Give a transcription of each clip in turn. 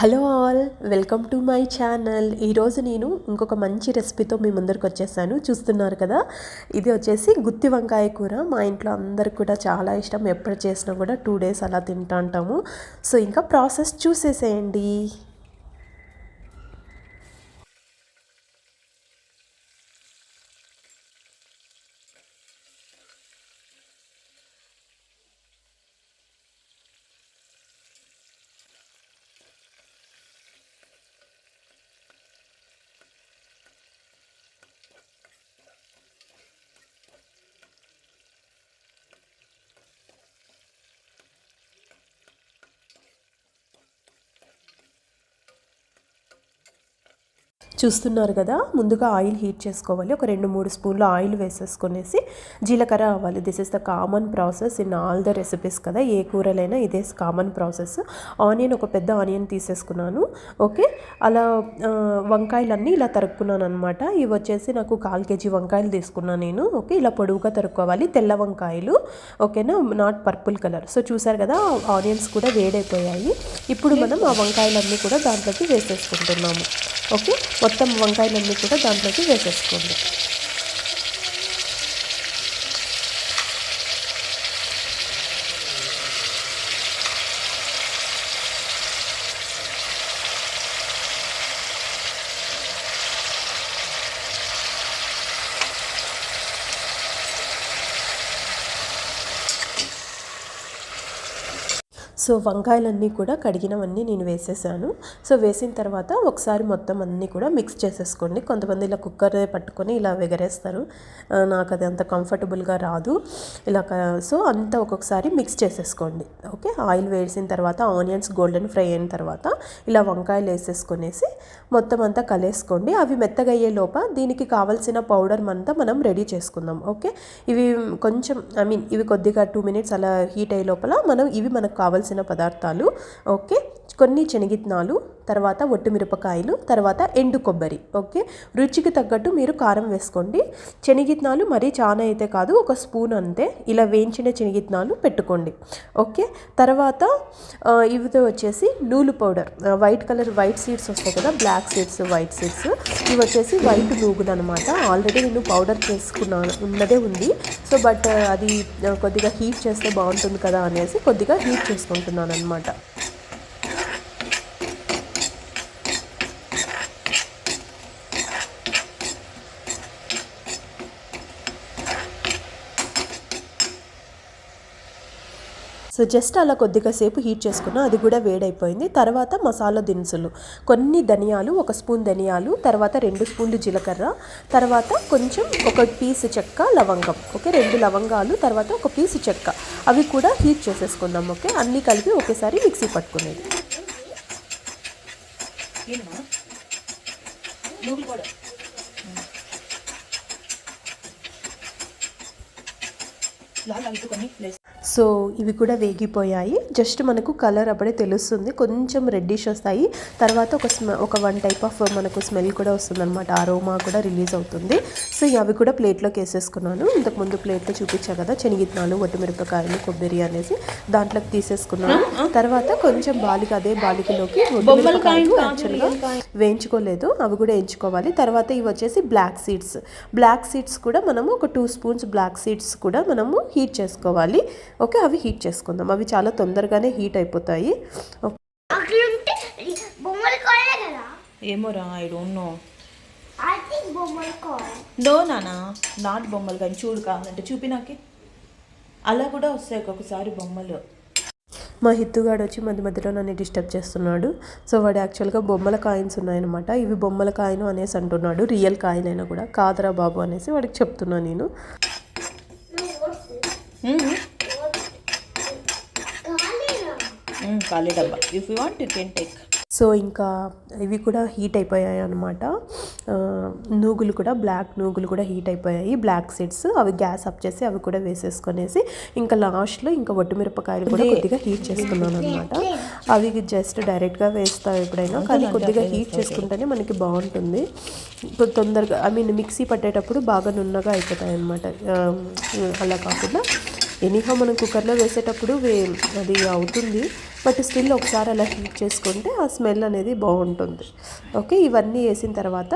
Hello all welcome to my channel. ఈరోజు నేను ఇంకొక మంచి రెసిపీతో మీ ముందరికి వచ్చేసాను. చూస్తున్నారు కదా? ఇది వచ్చేసి గుత్తి వంకాయ కూర. మా ఇంట్లో అందరికి కూడా చాలా ఇష్టం. ఎప్పుడు చేసినా కూడా టూ డేస్ అలా తింటా ఉంటాము. సో ఇంకా ప్రాసెస్ చూసేసేయండి. చూస్తున్నారు కదా ముందుగా ఆయిల్ హీట్ చేసుకోవాలి. ఒక రెండు మూడు స్పూన్లు ఆయిల్ వేసేసుకునేసి జీలకర్ర అవ్వాలి. This is the common process in all the recipes కదా. ఏ కూరలైనా ఇదే కామన్ ప్రాసెస్ ఆనియన్ ఒక పెద్ద ఆనియన్ తీసేసుకున్నాను. ఓకే అలా వంకాయలన్నీ ఇలా తరుక్కున్నాను అనమాట ఇవి వచ్చేసి నాకు కాల్ కేజీ వంకాయలు తీసుకున్నాను నేను. ఓకే ఇలా పొడవుగా తరుక్కోవాలి. తెల్ల వంకాయలు. ఓకేనా నాట్ పర్పుల్ కలర్ సో చూసారు కదా ఆనియన్స్ కూడా వేడైపోయాయి. ఇప్పుడు మనం ఆ వంకాయలన్నీ కూడా దాంట్లోకి వేసేసుకుంటున్నాము. ఓకే? మొత్తం వంకాయలన్నీ కూడా దాంట్లోకి వేసేసుకోండి. సో వంకాయలన్నీ కూడా కడిగినవన్నీ నేను వేసేసాను. సో వేసిన తర్వాత ఒకసారి మొత్తం అన్నీ కూడా మిక్స్ చేసేసుకోండి. కొంతమంది ఇలా కుక్కర్ పట్టుకొని ఇలా ఎగరేస్తారు నాకు అది అంత కంఫర్టబుల్గా రాదు. ఇలా సో అంతా ఒక్కొక్కసారి మిక్స్ చేసేసుకోండి. ఓకే? ఆయిల్ వేసిన తర్వాత ఆనియన్స్ గోల్డెన్ ఫ్రై అయిన తర్వాత ఇలా వంకాయలు వేసేసుకునేసి మొత్తం అంతా కలేసుకోండి. అవి మెత్తగా అయ్యే లోప దీనికి కావాల్సిన పౌడర్ అంతా మనం రెడీ చేసుకుందాం. ఓకే? ఇవి కొంచెం ఐ మీన్ ఇవి కొద్దిగా టూ మినిట్స్ అలా హీట్ అయ్యే లోపల మనం ఇవి మనకు కావాల్సిన పదార్థాలు. ఓకే? కొన్ని శనగిత్నాలు తర్వాత ఒట్టు మిరపకాయలు తర్వాత ఎండు కొబ్బరి. ఓకే? రుచికి తగ్గట్టు మీరు కారం వేసుకోండి. శనగిత్నాలు మరీ చాలా అయితే కాదు ఒక స్పూన్ అంతే. ఇలా వేయించిన శనగిత్నాలు పెట్టుకోండి. ఓకే? తర్వాత ఇవితో వచ్చేసి నూలు powder. White colour white seeds వస్తాయి కదా బ్లాక్ సీడ్స్ వైట్ సీడ్స్. ఇవి వచ్చేసి వైట్ నూగులు అనమాట ఆల్రెడీ నేను పౌడర్ చేసుకున్నాను ఉన్నదే ఉంది. సో బట్ అది కొద్దిగా హీట్ చేస్తే బాగుంటుంది కదా అనేసి కొద్దిగా హీట్ చేసుకుంటున్నాను అనమాట సో జస్ట్ అలా కొద్దిగా సేపు హీట్ చేసుకున్నా అది కూడా వేడైపోయింది. తర్వాత మసాలా దినుసులు. కొన్ని ధనియాలు ఒక స్పూన్ ధనియాలు తర్వాత రెండు స్పూన్లు జీలకర్ర తర్వాత కొంచెం ఒక పీసు చెక్క లవంగం ఓకే? రెండు లవంగాలు తర్వాత ఒక పీసు చెక్క. అవి కూడా హీట్ చేసేసుకుందాం ఓకే? అన్నీ కలిపి ఒకేసారి మిక్సీ పట్టుకునేది. లాగా ప్లేస్ సో ఇవి కూడా వేగిపోయాయి. జస్ట్ మనకు కలర్ అప్పుడే తెలుస్తుంది. కొంచెం రెడ్డిష్ వస్తాయి. తర్వాత ఒక స్మె ఒక వన్ టైప్ ఆఫ్ మనకు స్మెల్ కూడా వస్తుంది అనమాట అరోమా కూడా రిలీజ్ అవుతుంది. సో ఇవి అవి కూడా ప్లేట్లోకి వేసేసుకున్నాను. ఇంతకుముందు ప్లేట్లో చూపించా కదా శనగిత్నాలు ఒట్టిమిరపకాయలు కొబ్బరి అనేసి దాంట్లోకి తీసేసుకున్నాను. తర్వాత కొంచెం బాలిక అదే బాలికలోకి యాక్చువల్గా వేయించుకోలేదు. అవి కూడా వేయించుకోవాలి. తర్వాత ఇవి వచ్చేసి బ్లాక్ సీడ్స్ బ్లాక్ సీడ్స్ కూడా మనము ఒక టూ స్పూన్స్ బ్లాక్ సీడ్స్ కూడా మనము హీట్ చేసుకోవాలి. ఓకే అవి హీట్ చేసుకుందాం. అవి చాలా తొందరగానే హీట్ అయిపోతాయి. ఓకే. అక్కడుంటే బొమ్మలు కాయలే కదా? ఏమోరా I don't know. I think బొమ్మలు కావాలి నో నానా నాట్ బొమ్మలు కానీ చూడు కావాలంటే చూపి నాకి అలా కూడా వస్తాయి ఒక్కొక్కసారి బొమ్మలు. మా హిత్తుగాడు వచ్చి మధ్య మధ్యలో నన్ను డిస్టర్బ్ చేస్తున్నాడు. సో వాడు యాక్చువల్గా బొమ్మల కాయిన్స్ ఉన్నాయన్నమాట. ఇవి బొమ్మల కాయిన్ అనేసి అంటున్నాడు. రియల్ కాయిన్ అయినా కూడా. కాదరా బాబు అనేసి వాడికి చెప్తున్నా నేను. ఖాళీ డబ్బా. If you want you can take so ఇంకా ఇవి కూడా హీట్ అయిపోయాయి అనమాట నూగులు కూడా బ్లాక్ నూగులు కూడా హీట్ అయిపోయాయి. బ్లాక్ సీడ్స్ అవి గ్యాస్ అప్ చేసి అవి కూడా వేసేసుకొనేసి ఇంకా లాస్ట్లో ఇంకా ఒట్టిమిరపకాయలు కూడా కొద్దిగా హీట్ చేసుకున్నాను అనమాట అవి జస్ట్ డైరెక్ట్గా వేస్తాం ఎప్పుడైనా కానీ కొద్దిగా హీట్ చేసుకుంటేనే మనకి బాగుంటుంది. ఇప్పుడు తొందరగా ఐ మీన్ మిక్సీ పట్టేటప్పుడు బాగా నున్నగా అయిపోతాయి అనమాట అలా కాకుండా ఎనీహా మనం కుక్కర్లో వేసేటప్పుడు వే అది అవుతుంది. బట్ స్టిల్ ఒకసారి అలా హీట్ చేసుకుంటే ఆ స్మెల్ అనేది బాగుంటుంది. ఓకే ఇవన్నీ వేసిన తర్వాత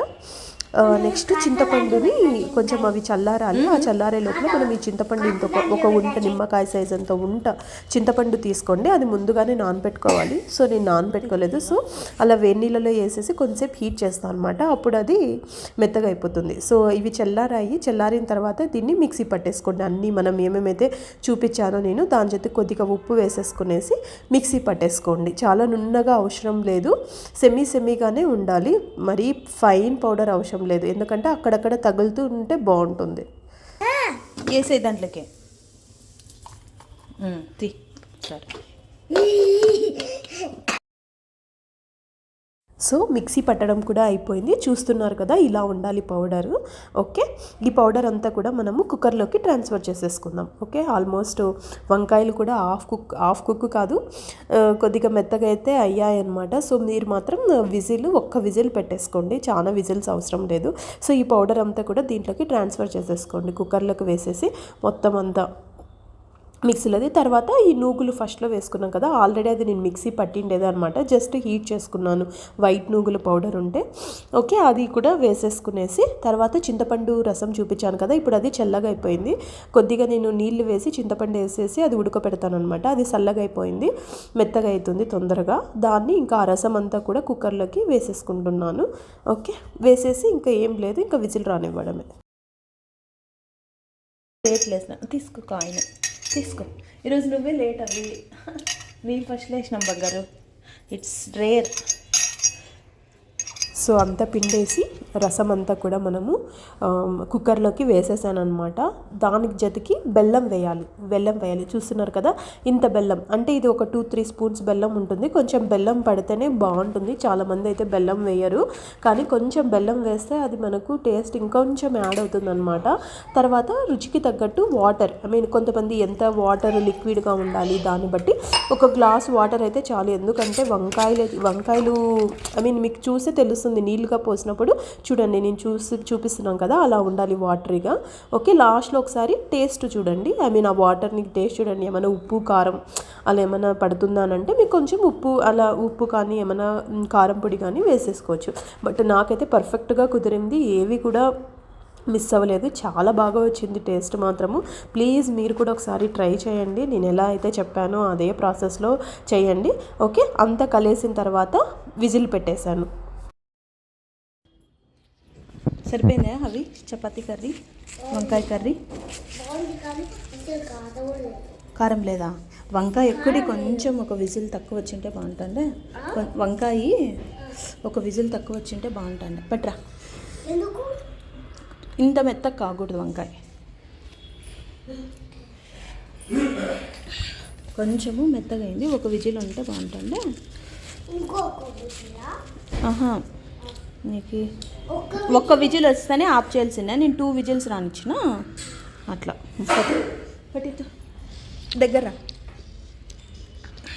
నెక్స్ట్ చింతపండుని కొంచెం అవి చల్లారాలి. ఆ చల్లారే లోపల మనం ఈ చింతపండు ఇంత ఒక- ఒక ఉంట నిమ్మకాయ సైజ్ అంత ఉంట చింతపండు తీసుకోండి. అది ముందుగానే నానబెట్టుకోవాలి సో నేను నానబెట్టుకోలేదు సో అలా వేడి నీళ్ళలో వేసేసి కొంచెంసేపు హీట్ చేస్తాను అనమాట అప్పుడు అది మెత్తగా అయిపోతుంది. సో ఇవి చల్లారాయి. చల్లారిన తర్వాత దీన్ని మిక్సీ పట్టేసుకోండి. అన్నీ మనం ఏమేమైతే చూపించానో నేను దాని చేతి కొద్దిగా ఉప్పు వేసేసుకునేసి మిక్సీ పట్టేసుకోండి. చాలా నున్నగా అవసరం లేదు. సెమీ సెమీగానే ఉండాలి. మరీ ఫైన్ పౌడర్ అవసరం లేదు. ఎందుకంటే అక్కడక్కడ తగులుతూ ఉంటే బాగుంటుంది. వేసే దాంట్లోకే. తీ సరే. సో మిక్సీ పట్టడం కూడా అయిపోయింది. చూస్తున్నారు కదా ఇలా ఉండాలి పౌడర్. ఓకే? ఈ పౌడర్ అంతా కూడా మనము కుక్కర్లోకి ట్రాన్స్ఫర్ చేసేసుకుందాం. ఓకే? ఆల్మోస్ట్ వంకాయలు కూడా హాఫ్ కుక్ హాఫ్ కుక్ కాదు కొద్దిగా మెత్తగా అయితే అయ్యాయి అనమాట సో మీరు మాత్రం విజిల్ ఒక్క విజిల్ పెట్టేసుకోండి. చాలా విజిల్స్ అవసరం లేదు. సో ఈ పౌడర్ అంతా కూడా దీంట్లోకి ట్రాన్స్ఫర్ చేసేసుకోండి. కుక్కర్లోకి వేసేసి మొత్తం అంతా. మిక్సీలోది. తర్వాత ఈ నూగులు ఫస్ట్లో వేసుకున్నాం కదా ఆల్రెడీ అది నేను మిక్సీ పట్టిండేది అనమాట జస్ట్ హీట్ చేసుకున్నాను. వైట్ నూగుల పౌడర్ ఉంటే. ఓకే అది కూడా వేసేసుకునేసి తర్వాత చింతపండు రసం చూపించాను కదా ఇప్పుడు అది చల్లగా అయిపోయింది. కొద్దిగా నేను నీళ్ళు వేసి చింతపండు వేసేసి అది ఉడకపెడతాను అనమాట అది చల్లగా అయిపోయింది మెత్తగా అవుతుంది తొందరగా. దాన్ని ఇంకా ఆ రసం అంతా కూడా కుక్కర్లోకి వేసేసుకుంటున్నాను. ఓకే వేసేసి ఇంకా ఏం లేదు ఇంకా విజిల్ రానివ్వడమే. లేట్ లేసిన తీసుకో కాయిన్. తీసుకో. ఈరోజు నువ్వే లేట్ అవి నీ ఫస్ట్ లేచినాం బంగారు. ఇట్స్ రేర్ సో అంతా పిండేసి రసం అంతా కూడా మనము కుక్కర్లోకి వేసేసాను అనమాట దానికి జతకి బెల్లం వేయాలి. బెల్లం వేయాలి. చూస్తున్నారు కదా ఇంత బెల్లం. అంటే ఇది ఒక టూ త్రీ స్పూన్స్ బెల్లం ఉంటుంది. కొంచెం బెల్లం పడితేనే బాగుంటుంది. చాలామంది అయితే బెల్లం వేయరు. కానీ కొంచెం బెల్లం వేస్తే అది మనకు టేస్ట్ ఇంకొంచెం యాడ్ అవుతుంది అనమాట తర్వాత రుచికి తగ్గట్టు వాటర్. ఐ మీన్ కొంతమంది ఎంత వాటర్ లిక్విడ్గా ఉండాలి దాన్ని బట్టి ఒక గ్లాస్ వాటర్ అయితే చాలు. ఎందుకంటే వంకాయలు వంకాయలు ఐ మీన్ మీకు చూస్తే తెలుస్తుంది నీళ్ళుగా పోసినప్పుడు చూడండి నేను చూసి చూపిస్తున్నాం కదా అలా ఉండాలి వాటరీగా. ఓకే లాస్ట్లో ఒకసారి టేస్ట్ చూడండి. ఐ మీన్ ఆ వాటర్ని టేస్ట్ చూడండి. ఏమైనా ఉప్పు కారం అలా ఏమైనా పడుతుందా అని అంటే మీకు కొంచెం ఉప్పు అలా ఉప్పు కానీ ఏమైనా కారం పొడి కానీ వేసేసుకోవచ్చు. బట్ నాకైతే పర్ఫెక్ట్గా కుదిరింది. ఏవి కూడా మిస్ అవ్వలేదు. చాలా బాగా వచ్చింది టేస్ట్ మాత్రము. ప్లీజ్ మీరు కూడా ఒకసారి ట్రై చేయండి. నేను ఎలా అయితే చెప్పానో అదే ప్రాసెస్లో చేయండి. ఓకే అంతా కలిసిన తర్వాత విజిల్ పెట్టేశాను. సరిపోయిందా అవి? చపాతీ కర్రీ వంకాయ కర్రీ. కారం లేదా? వంకాయ ఎక్కడి కొంచెం ఒక విజిల్ తక్కువ వచ్చింటే బాగుంటుండే వంకాయ ఒక విజిల్ తక్కువ వచ్చింటే బాగుంటుండే పట్రా ఇంత మెత్తగా కాకూడదు వంకాయ. కొంచెము మెత్తగా అయింది. ఒక విజిల్ ఉంటే బాగుంటుండే ఆహా. నీకు ఒక్క విజిల్ వస్తేనే ఆఫ్ చేయాల్సిందే నేను టూ విజిల్స్ రానిచ్చిన అట్లా పట్టు. దగ్గర రా.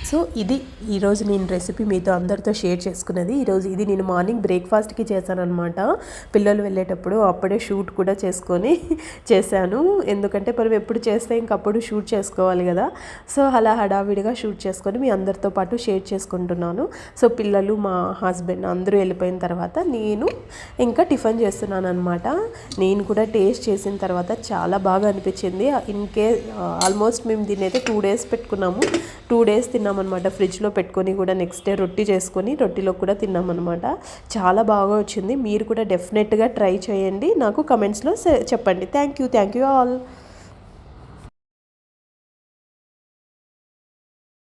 సో ఇది ఈరోజు నేను రెసిపీ మీతో అందరితో షేర్ చేసుకున్నది. ఈరోజు ఇది నేను మార్నింగ్ బ్రేక్ఫాస్ట్కి చేశానమాట పిల్లలు వెళ్ళేటప్పుడు అప్పుడే షూట్ కూడా చేసుకొని చేశాను. ఎందుకంటే మనం ఎప్పుడు చేస్తే ఇంకప్పుడు షూట్ చేసుకోవాలి కదా. సో అలా హడావిడిగా షూట్ చేసుకొని మీ అందరితో పాటు షేర్ చేసుకుంటున్నాను. సో పిల్లలు మా హస్బెండ్ అందరూ వెళ్ళిపోయిన తర్వాత నేను ఇంకా టిఫిన్ చేస్తున్నాను అనమాట నేను కూడా టేస్ట్ చేసిన తర్వాత చాలా బాగా అనిపించింది. ఇన్ కేస్ ఆల్మోస్ట్ మేము దీన్ని అయితే టూ డేస్ పెట్టుకున్నాము. టూ డేస్ తిన్నాము. తిన్నామన్నమాట ఫ్రిడ్జ్లో పెట్టుకొని కూడా నెక్స్ట్ డే రొట్టి చేసుకొని రొట్టిలో కూడా తిన్నామన్నమాట. చాలా బాగా వచ్చింది. మీరు కూడా డెఫినెట్గా ట్రై చేయండి. నాకు కమెంట్స్లో చెప్పండి. Thank you thank you all